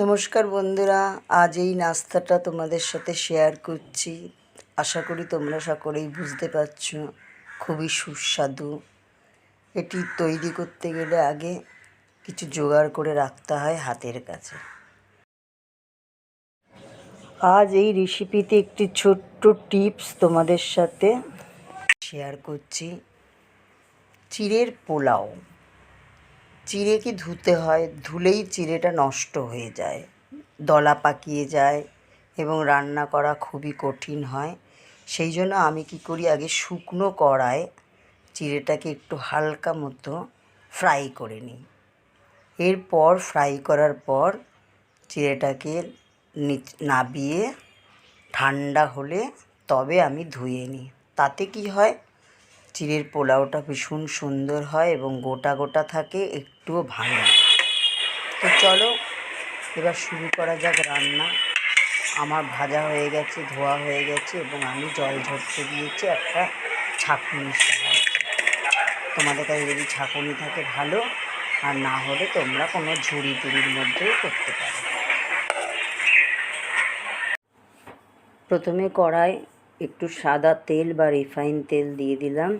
নমস্কার বন্ধুরা, আজ এই নাস্তাটা তোমাদের সাথে শেয়ার করছি। আশা করি তোমরা সকলেই বুঝতে পারছ, খুবই সুস্বাদু। এটি তৈরি করতে গেলে আগে কিছু জোগাড় করে রাখতে হয় হাতের কাছে। আজ এই রেসিপিতে একটি ছোট্ট টিপস তোমাদের সাথে শেয়ার করছি। চিড়ের পোলাও। চিড়েকে ধুতে হয়? ধুলেই চিড়েটা নষ্ট হয়ে যায়, দলা পাকিয়ে যায় এবং রান্না করা খুবই কঠিন হয়। সেই জন্য আমি কী করি, আগে শুকনো কড়ায় চিড়েটাকে একটু হালকা মতো ফ্রাই করে নিই। এরপর ফ্রাই করার পর চিড়েটাকে নাবিয়ে ঠান্ডা হলে তবে আমি ধুয়ে নিই। তাতে কি হয়? চিড়ের পোলাওটা ভীষণ সুন্দর হয় এবং গোটা গোটা থাকে একটুও ভালো তো চলো, এবার শুরু করা যাক রান্না। আমার ভাজা হয়ে গেছে, ধোয়া হয়ে গেছে এবং আমি জল ঝরতে দিয়েছি একটা সাহায্যে তোমাদের কাছে যদি ছাঁকুনি থাকে ভালো, আর না হলে তোমরা কোনো ঝুড়ি টুড়ির মধ্যেও করতে পারো। প্রথমে কড়াই একটু সাদা তেল বা রিফাইন তেল দিয়ে দিলাম।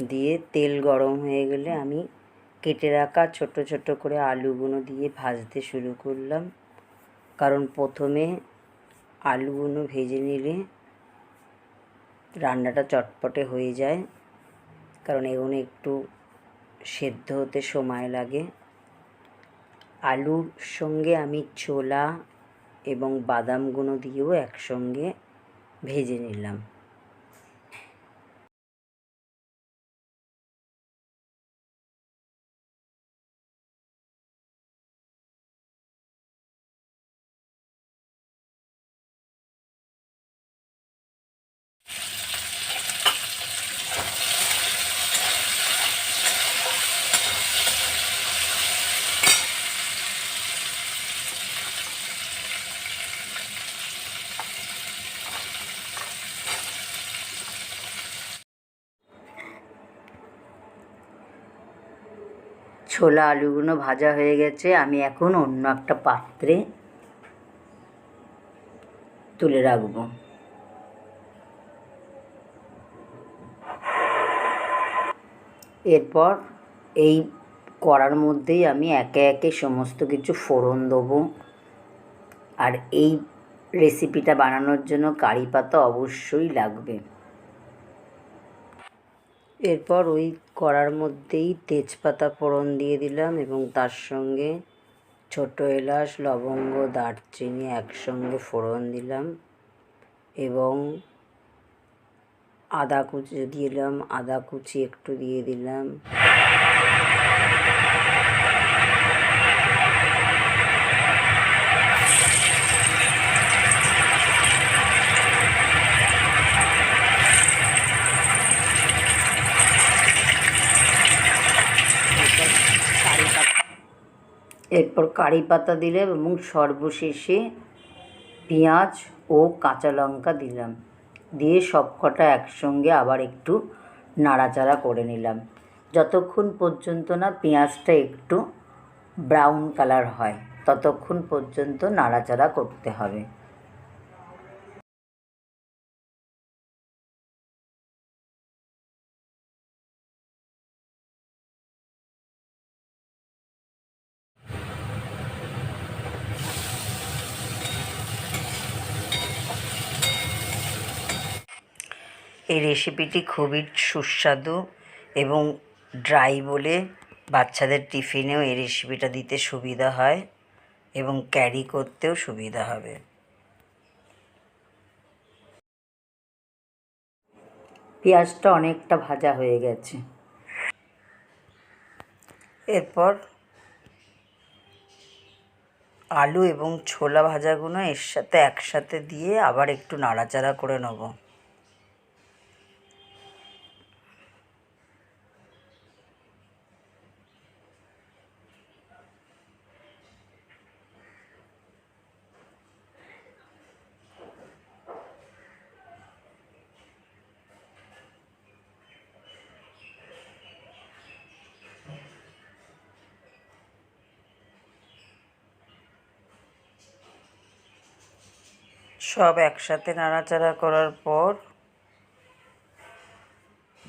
দিয়ে তেল গরম হয়ে গেলে আমি কেটে রাখা ছোট ছোট করে আলুগুলো দিয়ে ভাজতে শুরু করলাম। কারণ প্রথমে আলুগুলো ভেজে নিলে রান্নাটা চটপটে হয়ে যায়। কারণ এগুলো একটু সেদ্ধ হতে সময় লাগে। আলুর সঙ্গে আমি ছোলা এবং বাদামগুলো দিয়েও একসঙ্গে ভেজে নিলাম। ছোলা আলুগুলো ভাজা হয়ে গেছে, আমি এখন অন্য একটা পাত্রে তুলে রাখব। এরপর এই করার মধ্যেই আমি একে একে সমস্ত কিছু ফোড়ন দেবো। আর এই রেসিপিটা বানানোর জন্য কারি পাতা অবশ্যই লাগবে। এরপর ওই কড়ার মধ্যেই তেজপাতা ফোড়ন দিয়ে দিলাম এবং তার সঙ্গে ছোট এলাচ, লবঙ্গ, দারচিনি একসঙ্গে ফোড়ন দিলাম এবং আদা কুচি দিলাম আদা কুচি একটু দিয়ে দিলাম। এরপর কারি পাতা দিলাম এবং সর্বশেষে পেঁয়াজ ও কাঁচা লঙ্কা দিলাম। দিয়ে সব কটা একসঙ্গে আবার একটু নাড়াচাড়া করে নিলাম। যতক্ষণ পর্যন্ত না পেঁয়াজটা একটু ব্রাউন কালার হয়, ততক্ষণ পর্যন্ত নাড়াচাড়া করতে হবে। এই রেসিপিটি খুবই সুস্বাদু এবং ড্রাই বলে বাচ্চাদের টিফিনেও এই রেসিপিটা দিতে সুবিধা হয় এবং ক্যারি করতেও সুবিধা হবে। পেঁয়াজটা অনেকটা ভাজা হয়ে গেছে। এরপর আলু এবং ছোলা ভাজাগুলো এর সাথে একসাথে দিয়ে আবার একটু নাড়াচাড়া করে নেব। সব একসাথে নাড়াচাড়া করার পর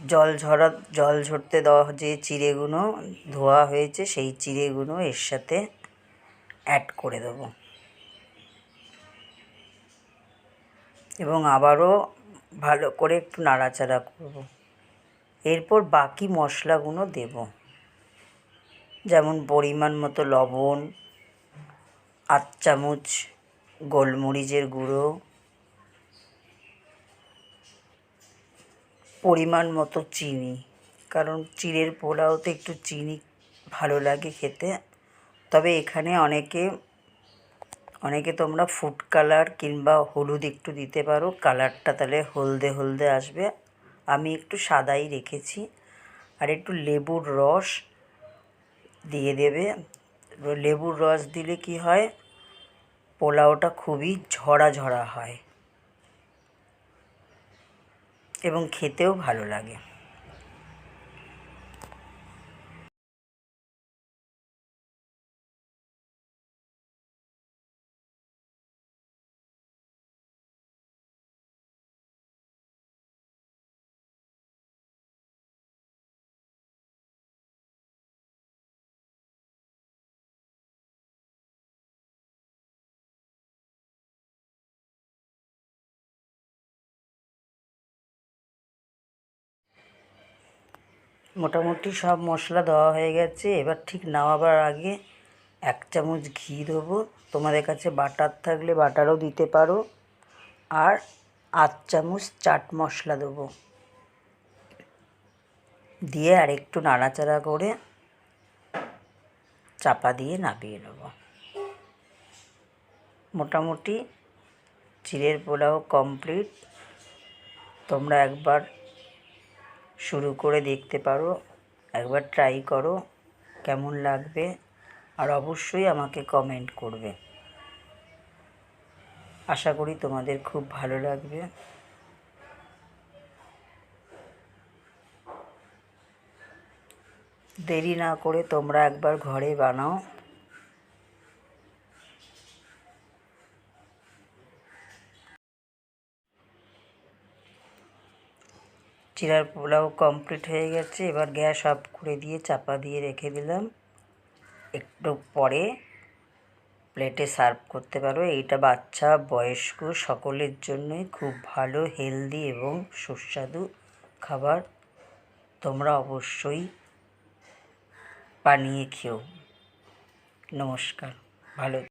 জল ঝরা, জল ঝরতে দেওয়া যে চিড়েগুলো ধোয়া হয়েছে, সেই চিড়েগুলো এর সাথে অ্যাড করে দেবো। এবং আবারও ভালো করে একটু নাড়াচাড়া করব। এরপর বাকি মশলাগুলো দেব। যেমন পরিমাণ মতো লবণ, আধ চামচ গোলমরিচের গুঁড়ো, পরিমাণ মতো চিনি, কারণ চিড়ের পোলাওতে একটু চিনি ভালো লাগে খেতে। তবে এখানে অনেকে অনেকে তোমরা ফুড কালার কিংবা হলুদ একটু দিতে পারো কালারটা তাহলে হলদে হলদে আসবে। আমি একটু সাদাই রেখেছি, আর একটু লেবুর রস দিয়ে দেবে। লেবুর রস দিলে কি হয় পোলাওটা খুবই ঝরা ঝরা হয় এবং খেতেও ভালো লাগে। মোটামুটি সব মশলা দেওয়া হয়ে গেছে। এবার ঠিক নামাবার আগে এক চামচ ঘি দেবো। তোমাদের কাছে বাটার থাকলে বাটারও দিতে পারো। আর আধ চামচ চাট মশলা দেবো। দিয়ে আর একটু নাড়াচাড়া করে চাপা দিয়ে নামিয়ে নেব। মোটামুটি চিড়ের পোলাও কমপ্লিট। তোমরা একবার শুরু করে দেখতে পারো। একবার ট্রাই করো, কেমন লাগবে? আর অবশ্যই আমাকে কমেন্ট করবে। আশা করি তোমাদের খুব ভালো লাগবে। দেরি না করে তোমরা একবার ঘরে বানাও। চিরার পোলাও কমপ্লিট হয়ে গেছে। এবার গ্যাস অফ করে দিয়ে চাপা দিয়ে রেখে দিলাম। একটু পরে প্লেটে সার্ভ করতে পারো। এইটা বাচ্চা, বয়স্ক, সকলের জন্যই খুব ভালো হেলদি এবং সুস্বাদু খাবার। তোমরা অবশ্যই বানিয়ে খেও। নমস্কার। ভালো